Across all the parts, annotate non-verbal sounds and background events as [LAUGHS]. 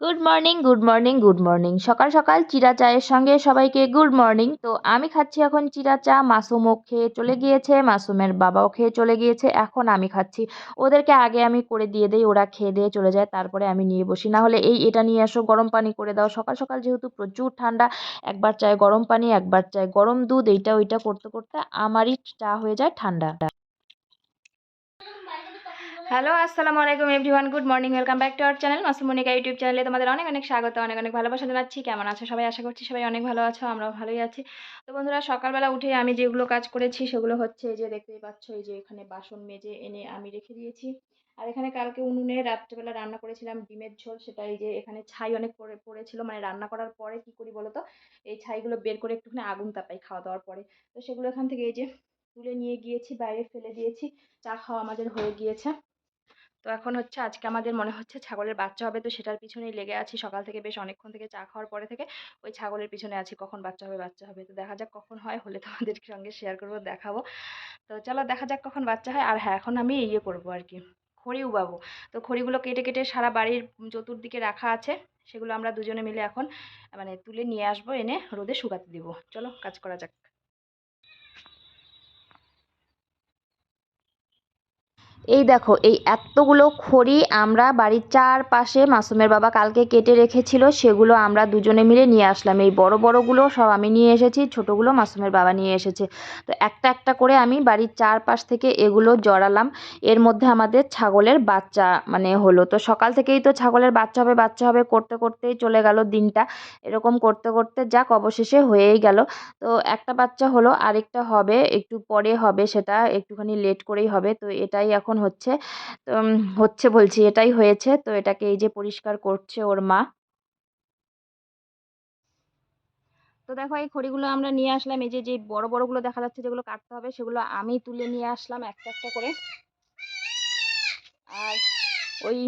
Good morning good morning good morning সকাল সকাল চিরা চায়ের সঙ্গে সবাইকে গুড মর্নিং তো আমি খাচ্ছি এখন চিরা চা, মাসুমও খেয়ে চলে গিয়েছে, মাসুমের বাবাও খেয়ে চলে গিয়েছে, এখন আমি খাচ্ছি। ওদেরকে আগে আমি করে দিয়ে দিই, ওরা খেয়ে দিয়ে চলে যায়, তারপরে আমি নিয়ে বসি। না হলে এই এটা নিয়ে আসো গরম পানি করে দাও। সকাল সকাল যেহেতু প্রচুর ঠান্ডা, একবার চায় গরম পানি, একবার চায় গরম দুধ, এইটা ওইটা করতে করতে আমারই চা হয়ে যায় ঠান্ডা। হ্যালো, আসসালামু আলাইকুম everyone. Good morning, welcome back to our channel Masumonika YouTube চ্যানেলে তোমাদের অনেক অনেক স্বাগত, অনেক অনেক ভালোবাসা জানাচ্ছি। কেমন আছো? সবাই আশা করছি সবাই অনেক ভালো আছো, আমরাও ভালোই আছি। তো বন্ধুরা, সকালবেলা উঠে আমি যেগুলো কাজ করেছি সেগুলো হচ্ছে যে দেখতেই পাচ্ছ, এই যে এখানে বাসন মেজে এনে আমি রেখে দিয়েছি। আর এখানে কালকে উনুনে রাত্রেবেলা রান্না করেছিলাম ডিমের ঝোল, সেটা এই যে এখানে ছাই অনেক পড়ে পড়েছিল মানে রান্না করার পরে কি করি বলো তো এই ছাইগুলো বের করে একটুখানি আগুন তাপাই খাওয়া দাওয়ার পরে। তো সেগুলো এখান থেকে এই যে তুলে নিয়ে গিয়েছি, বাইরে ফেলে দিয়েছি, চা খাওয়া আমাদের হয়ে গিয়েছে। তো এখন হচ্ছে আজকে আমাদের মনে হচ্ছে ছাগলের বাচ্চা হবে, তো সেটার পিছনেই লেগে আছি। সকাল থেকে বেশ অনেকক্ষণ থেকে চা খাওয়ার পরে থেকে ওই ছাগলের পিছনে আছি, কখন বাচ্চা হবে বাচ্চা হবে। তো দেখা যাক কখন হয়, হলে তোমাদের সঙ্গে শেয়ার করব, দেখাবো। তো চলো দেখা যাক কখন বাচ্চা হয়। আর হ্যাঁ এখন আমি ইয়ে করব আর কি, খড়ি উবাবো। তো খড়িগুলো কেটে কেটে সারা বাড়ির চতুর্দিকে রাখা আছে, সেগুলো আমরা দুজনে মিলে এখন মানে তুলে নিয়ে আসব, এনে রোদে শুকাতে দিব। চলো কাজ করা যাক। এই দেখো, এই এতগুলো খড়ি আমরা বাড়ির চারপাশে মাসুমের বাবা কালকে কেটে রেখেছিল, সেগুলো আমরা দুজনে মিলে নিয়ে আসলাম। এই বড় বড়গুলো সব আমি নিয়ে এসেছি, ছোটোগুলো মাসুমের বাবা নিয়ে এসেছে। তো একটা একটা করে আমি বাড়ির চারপাশ থেকে এগুলো জড়ালাম। এর মধ্যে আমাদের ছাগলের বাচ্চা মানে হলো। তো সকাল থেকেই তো ছাগলের বাচ্চা হবে বাচ্চা হবে করতে করতেই চলে গেল দিনটা। এরকম করতে করতে যাক, অবশেষে হয়েই গেল। তো একটা বাচ্চা হলো, আরেকটা হবে, একটু পরে হবে সেটা, একটুখানি লেট করেই হবে। তো এটাই এখন হচ্ছে তো হচ্ছে বলছি এটাই হয়েছে, তো এটাকে এই যে পরিষ্কার করছে ওর মা। তো দেখো এই খড়িগুলো আমরা নিয়ে আসলাম, এই যে যে বড় বড়গুলো দেখা যাচ্ছে যেগুলো কাটতে হবে, সেগুলো আমি তুলে নিয়ে আসলাম একটা একটা করে। আর ওই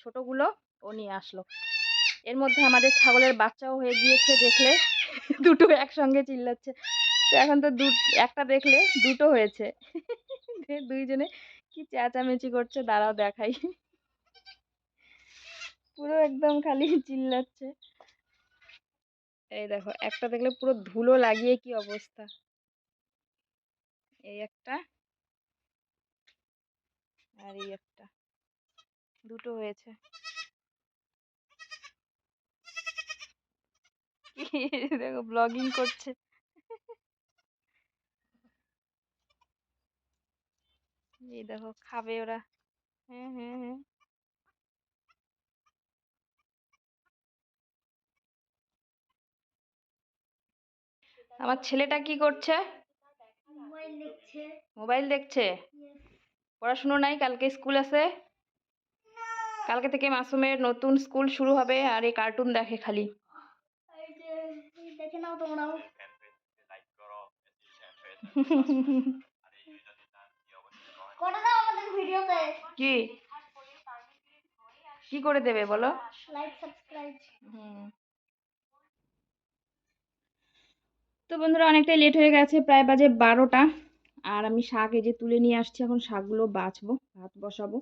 ছোটগুলো ও নিয়ে আসলো। এর মধ্যে আমাদের ছাগলের বাচ্চাও হয়ে গিয়েছে দেখলে, [LAUGHS] দুটো একসঙ্গে চিল্লাচ্ছে। তো এখন তো দু, একটা দেখলে দুটো হয়েছে। [LAUGHS] দুইজনে কি চেঁচামেচি করছে দাঁড়াও দেখাই। পুরো একদম খালি চিল্লাচ্ছে। এই দেখো, একটা দেখলে পুরো ধুলো লাগিয়ে কি অবস্থা। এই একটা আর এই একটা। দুটো হয়েছে। দেখো ব্লগিং করছে। এই দেখো খাবে ওরা। হ্যাঁ হ্যাঁ হ্যাঁ আমার ছেলেটা কি করছে? মোবাইল দেখছে। পড়াশুনো নাই কালকে স্কুল আছে? কালকে থেকে মাসুমের নতুন স্কুল শুরু হবে আর এই কার্টুন দেখে খালি। দেখে নাও তোমরাও [LAUGHS] করে দাও আমাদের ভিডিওতে কি? কি করে দেবে বলো? হুম। তো বন্ধুরা অনেকটাই লেট হয়ে গেছে প্রায় বাজে বারোটা। আর আমি শাক এই যে তুলে নিয়ে আসছি এখন শাকগুলো বাছবো ভাত বসাবো।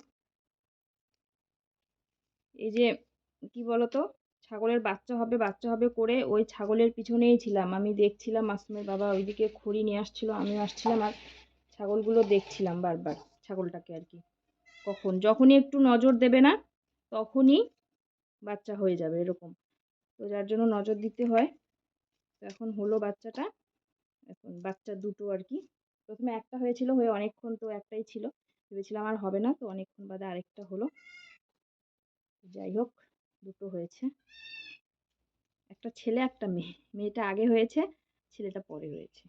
এই যে কি বলতো? ছাগলের বাচ্চা হবে বাচ্চা হবে করে ওই ছাগলের পিছনেই ছিলাম। আমি দেখছিলাম মাসুমের বাবা ওইদিকে খড়ি নিয়ে আসছিল আমিও আসছিলাম আর ছাগলগুলো দেখছিলাম বারবার ছাগলটাকে আর কি। কখন? যখনই একটু নজর দেবে না, তখনই বাচ্চা হয়ে যাবে এরকম। তো যার জন্য নজর দিতে হয়। তো এখন হলো বাচ্চাটা। এখন বাচ্চা দুটো আর কি। প্রথমে একটা হয়েছিল, হয়ে অনেকক্ষণ তো একটাই ছিল। ভেবেছিলাম আর হবে না, তো অনেকক্ষণ বাদে আরেকটা হলো। যাই হোক, দুটো হয়েছে। একটা ছেলে, একটা মেয়ে। মেয়েটা আগে হয়েছে, ছেলেটা পরে হয়েছে।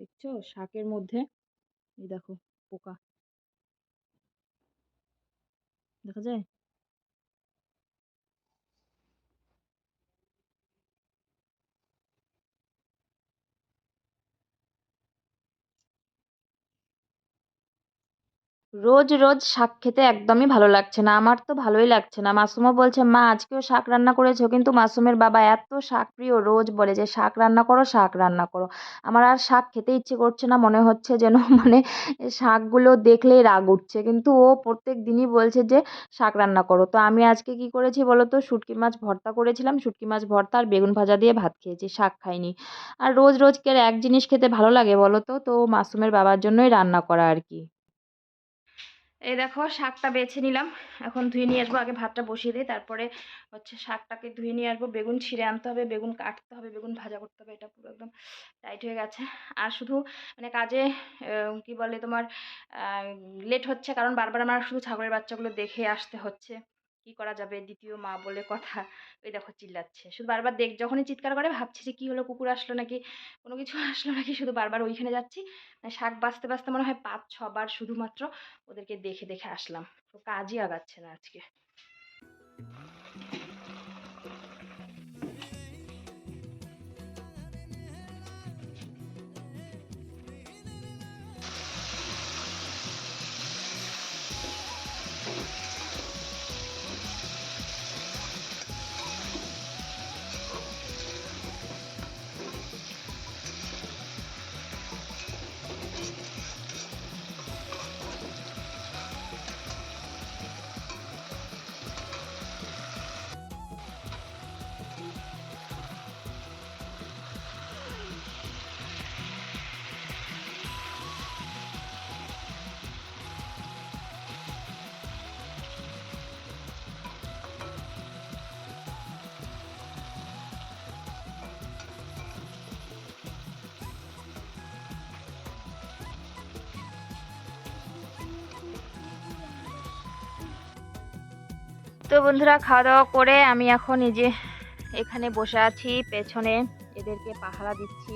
দেখছ? শাকের মধ্যে এই দেখো পোকা। দেখা যায়? রোজ রোজ শাক খেতে একদমই ভালো লাগছে না। আমার তো ভালোই লাগছে না। মাসুমও বলছে, মা, আজকেও শাক রান্না করেছ? কিন্তু মাসুমের বাবা এত শাক প্রিয় রোজ বলে যে, শাক রান্না করো, শাক রান্না করো। আমার আর শাক খেতে ইচ্ছে করছে না। মনে হচ্ছে যেন [LAUGHS] মানে শাকগুলো দেখলেই রাগ উঠছে। কিন্তু ও প্রত্যেক দিনই বলছে যে, শাক রান্না করো। তো আমি আজকে কি করেছি বলো তো শুটকি মাছ ভর্তা করেছিলাম। শুটকি মাছ ভর্তা আর বেগুন ভাজা দিয়ে ভাত খেয়েছি, শাক খাইনি। আর রোজ রোজ কে আর এক জিনিস খেতে ভালো লাগে বলো তো তো মাসুমের বাবার জন্যই রান্না করা আর কি। এই দেখো, শাকটা বেছে নিলাম। এখন ধুয়ে নিয়ে আসব, আগে ভাতটা বসিয়ে দিই। তারপরে হচ্ছে শাকটাকে ধুয়ে নিয়ে আসব। বেগুন ছিঁড়ে আনতে হবে, বেগুন কাটতে হবে, বেগুন ভাজা করতে হবে, এটা পুরো একদম টাইট হয়ে গেছে। আর শুধু মানে কাজে কি বলে তোমার লেট হচ্ছে, কারণ বারবার আমার শুধু ছাগলের বাচ্চাগুলো দেখে আসতে হচ্ছে। কি করা যাবে? দ্বিতীয় মা বলে কথা। ওই দেখো চিল্লাচ্ছে। শুধু বারবার দেখ, যখনই চিৎকার করে ভাবছি যে কী হলো, কুকুর আসলো নাকি, কোনো কিছু [LAUGHS] আসলো নাকি, শুধু বারবার ওইখানে যাচ্ছি। মানে শাক বাঁচতে বাঁচতে মনে হয় পাঁচ, ছবার শুধুমাত্র ওদেরকে দেখে দেখে আসলাম। তো কাজই আগাচ্ছে না আজকে। তো বন্ধুরা, খাওয়া দাওয়া করে আমি এখন এই যে এখানে বসে আছি, পেছনে এদেরকে পাহারা দিচ্ছি,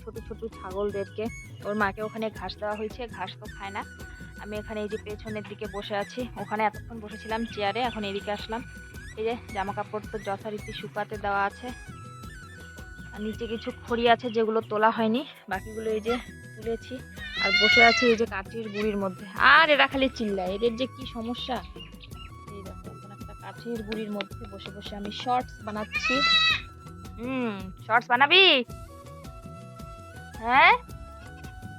ছোট ছোট ছাগলদেরকে। ওর মাকে ওখানে ঘাস দেওয়া হয়েছে, ঘাস তো খায় না। আমি এখানে এই যে পেছনের দিকে বসে আছি। ওখানে এতক্ষণ বসেছিলাম চেয়ারে এখন এদিকে আসলাম। এই যে জামা কাপড় তো যথারীতি শুকাতে দেওয়া আছে। আর নিচে কিছু খড়ি আছে যেগুলো তোলা হয়নি, বাকিগুলো এই যে তুলেছি। আর বসে আছি এই যে কাঠির গুঁড়ির মধ্যে। আর এরা খালি চিল্লায়, এদের যে কি সমস্যা? কাঠের গুঁড়ির মধ্যে বসে বসে আমি শর্টস বানাচ্ছি। হুম শর্টস বানাবি? হ্যাঁ?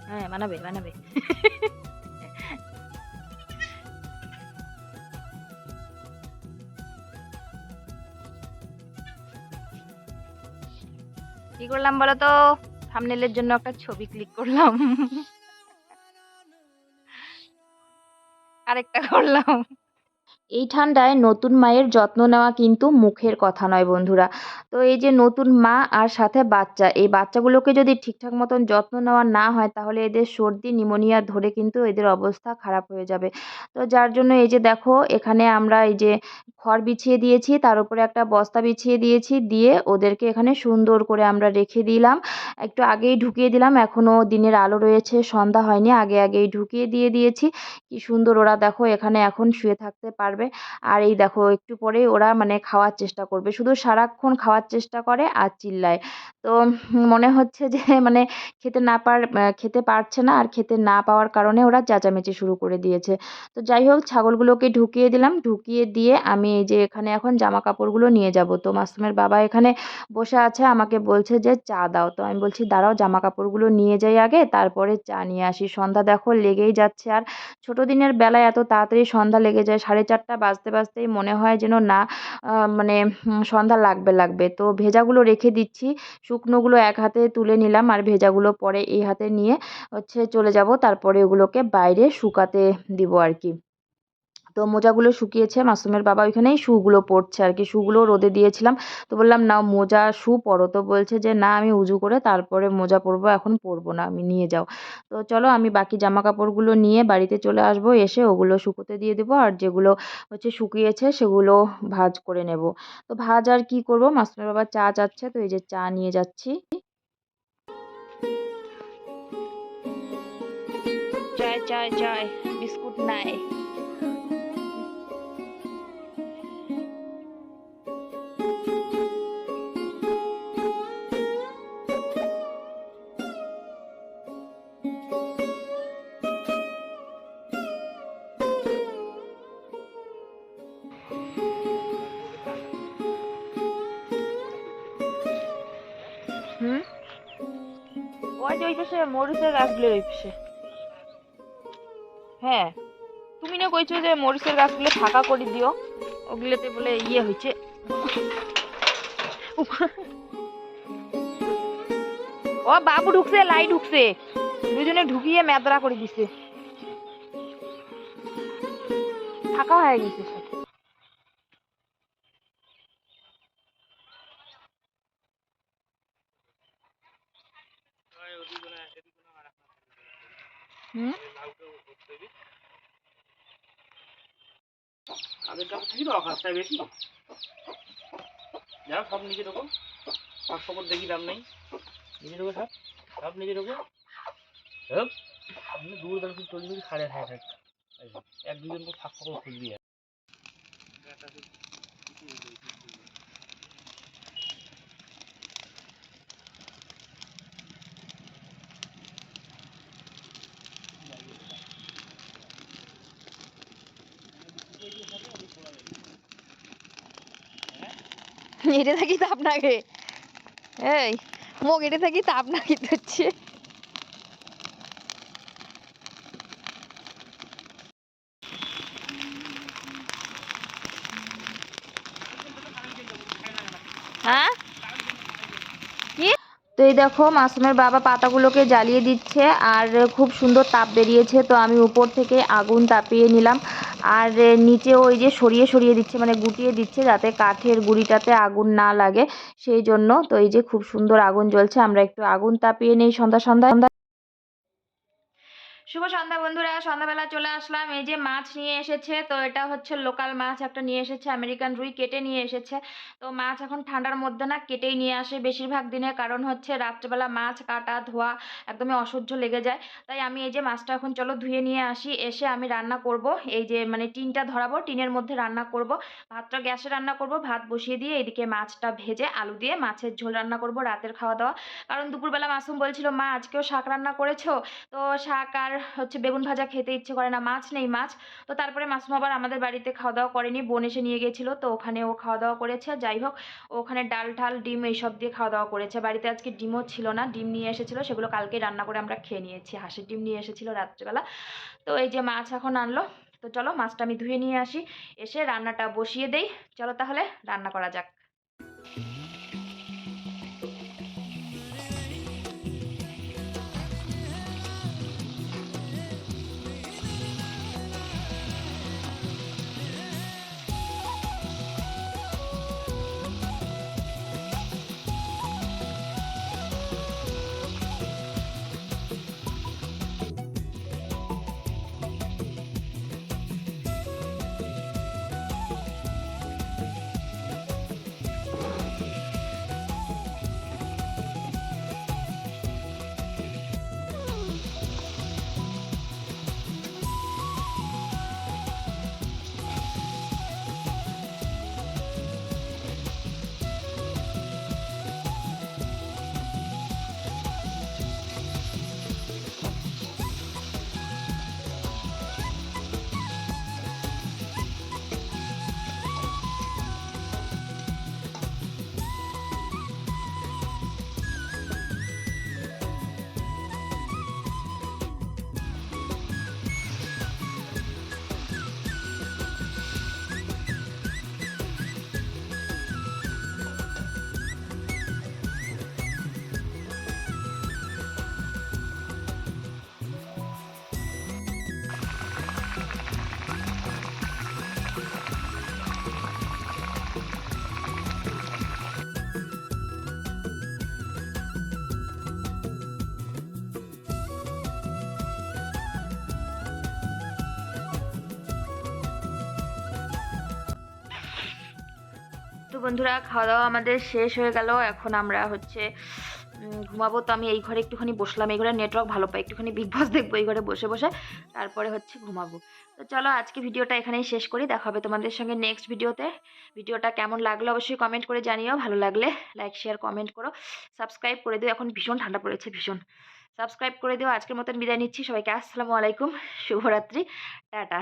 হ্যাঁ বানাবে বানাবে। কি করলাম বলো তো থামনেলের জন্য একটা ছবি ক্লিক করলাম। আরেকটা করলাম। এই ঠান্ডায় নতুন মায়ের যত্ন নেওয়া কিন্তু মুখের কথা নয় বন্ধুরা। তো এই যে নতুন মা আর সাথে বাচ্চা, এই বাচ্চাগুলোকে যদি ঠিকঠাক মতন যত্ন নেওয়া না হয়, তাহলে এদের সর্দি, নিমোনিয়া ধরে কিন্তু এদের অবস্থা খারাপ হয়ে যাবে। তো যার জন্য এই যে দেখো, এখানে আমরা এই যে খড় বিছিয়ে দিয়েছি, তার উপরে একটা বস্তা বিছিয়ে দিয়েছি, দিয়ে ওদেরকে এখানে সুন্দর করে আমরা রেখে দিলাম। একটু আগেই ঢুকিয়ে দিলাম, এখনও দিনের আলো রয়েছে, সন্ধ্যা হয়নি, আগে আগেই ঢুকিয়ে দিয়ে দিয়েছি। কি সুন্দর ওরা দেখো এখানে এখন শুয়ে থাকতে পারবে। আর এই দেখো, একটু পরেই ওরা মানে খাওয়ার চেষ্টা করবে। শুধু সারাক্ষণ খাওয়ার চেষ্টা করে আর চিল্লায়। তো মনে হচ্ছে যে [LAUGHS] মানে খেতে না পার খেতে পারছে না। আর খেতে না পাওয়ার কারণে ওরা চেঁচামেচি শুরু করে দিয়েছে। তো যাই হোক, ছাগলগুলোকে ঢুকিয়ে দিলাম। ঢুকিয়ে দিয়ে আমি এই যে এখানে এখন জামা কাপড়গুলো নিয়ে যাব। তো মাসুমের বাবা এখানে বসে আছে, আমাকে বলছে যে চা দাও। তো আমি বলছি, দাঁড়াও জামা কাপড়গুলো নিয়ে যাই আগে, তারপরে চা নিয়ে আসি। সন্ধ্যা দেখো লেগেই যাচ্ছে। আর ছোট দিনের বেলায় এত তাড়াতাড়ি সন্ধ্যা লেগে যায়, সাড়ে চারটা বাজতে বাজতেই মনে হয় যেন না মানে সন্ধ্যা লাগবে লাগবে। তো ভেজাগুলো রেখে দিচ্ছি। শুকনোগুলো এক হাতে তুলে নিলাম আর ভেজাগুলো পরে এই হাতে নিয়ে হচ্ছে চলে যাব। তারপরে ওগুলোকে বাইরে শুকাতে দিব আর কি। তো মোজাগুলো শুকিয়েছে, মাসুমের বাবা ওইখানেই শুগুলো পরছে আর কি। শুগুলো রোদে দিয়েছিলাম। তো বললাম না মোজা, শু পরো। তো বলছে যে, না, আমি উজু করে তারপরে মোজা পরবো, এখন পরবো না, আমি নিয়ে যাও। তো চলো, আমি বাকি জামা কাপড়গুলো নিয়ে বাড়িতে চলে আসব, এসে ওগুলো শুকোতে দিয়ে দেবো আর যেগুলো হচ্ছে শুকিয়েছে সেগুলো ভাজ করে নেব। তো ভাজ আর কি করব? মাসুমের বাবা চা চাচ্ছে, তো এই যে চা নিয়ে যাচ্ছি। চায় চায় চায় বিস্কুট নাই। ওই পাশে মরিচের গাছগুলো ওই পাশে। হ্যাঁ তুমি না কইছো যে মরিচের গাছগুলো ফাঁকা করে দিও। ওগুলোতে বলে ইয়ে হয়েছে। ও, বাবু ঢুকছে, লাই ঢুকছে। দুজনে ঢুকিয়ে মেদরা করে দিছে। ফাঁকা হয়ে গেছে থাকি তো অকাশটা বেশি? যা সব নিজে ঢোকো। সব ফকর দেখি দাম নেই। নিজে ঢোকো সব। সব নিজে ঢোকো। আপনি দূর দর্শন চল্লিশ মিনিট সাড়ে আঠাশ হাজার এক দুজন ফাঁক ফকর খুলবি [LAUGHS] এটা থাকি তাপ নাগে এই মোক এটা থাকি তাপ নাকি হচ্ছে হ্যাঁ? তো এই দেখো, মাসুমের বাবা পাতাগুলোকে জ্বালিয়ে দিচ্ছে আর খুব সুন্দর তাপ বেরিয়েছে, তো আমি উপর থেকে আগুন তাপিয়ে নিলাম। আর নিচে ওই যে সরিয়ে সরিয়ে দিচ্ছে মানে গুটিয়ে দিচ্ছে যাতে কাঠের গুঁড়িটাতে আগুন না লাগে। সেই জন্য তো এই যে খুব সুন্দর আগুন জ্বলছে, আমরা একটু আগুন তাপিয়ে নেই সন্ধ্যা সন্ধ্যা। শুভ সন্ধ্যা বন্ধুরা, সন্ধ্যাবেলা চলে আসলাম। এই যে মাছ নিয়ে এসেছে, তো এটা হচ্ছে লোকাল মাছ, একটা নিয়ে এসেছে আমেরিকান রুই কেটে নিয়ে এসেছে। তো মাছ এখন ঠান্ডার মধ্যে না, কেটেই নিয়ে আসে বেশিরভাগ দিনে, কারণ হচ্ছে রাত্রেবেলা মাছ কাটা, ধোয়া একদমই অসহ্য লেগে যায়। তাই আমি এই যে মাছটা এখন চলো ধুয়ে নিয়ে আসি, এসে আমি রান্না করব। এই যে মানে টিনটা ধরাবো, টিনের মধ্যে রান্না করব। ভাতটা গ্যাসে রান্না করব, ভাত বসিয়ে দিয়ে এদিকে মাছটা ভেজে আলু দিয়ে মাছের ঝোল রান্না করব রাতের খাওয়া দাওয়া কারণ দুপুরবেলা মাসুম বলছিল, মা, আজকেও শাক রান্না করেছ? তো শাক আর হচ্ছে বেগুন ভাজা খেতে ইচ্ছে করে না, মাছ নেই মাছ। তো তারপরে মাসুম আবার আমাদের বাড়িতে খাওয়া দাওয়া করেনি, বোন এসে নিয়ে গেছিল, তো ওখানে ও খাওয়া দাওয়া করেছে। যাই হোক ওখানে ডাল ঠাল, ডিম এইসব দিয়ে খাওয়া দাওয়া করেছে। বাড়িতে আজকে ডিমও ছিল না, ডিম নিয়ে এসেছিল, সেগুলো কালকে রান্না করে আমরা খেয়ে নিয়েছি। হাঁসের ডিম নিয়ে এসেছিল রাত্রেবেলা। তো এই যে মাছ এখন আনলো, তো চলো মাছটা আমি ধুয়ে নিয়ে আসি, এসে রান্নাটা বসিয়ে দেই। চলো তাহলে রান্না করা যাক। বন্ধুরা খাওয়া দাওয়া আমাদের শেষ হয়ে গেল। এখন আমরা হচ্ছে ঘুমাবো। তো আমি এই ঘরে একটুখানি বসলাম। এই ঘরে নেটওয়ার্ক ভালো পাই। একটুখানি বিগ বস দেখব এই ঘরে বসে বসে। তারপরে হচ্ছে ঘুমাবো। তো চলো, আজকে ভিডিওটা এখানেই শেষ করি। দেখা হবে তোমাদের সঙ্গে নেক্সট ভিডিওতে। ভিডিওটা কেমন লাগল অবশ্যই কমেন্ট করে জানিও। ভালো লাগলে লাইক শেয়ার কমেন্ট করো। সাবস্ক্রাইব করে দিও। এখন ভীষণ ঠান্ডা পড়েছে, ভীষণ। সাবস্ক্রাইব করে দিও। আজকের মতন বিদায় নিচ্ছি। সবাইকে আসসালামু আলাইকুম। শুভরাত্রি। টাটা।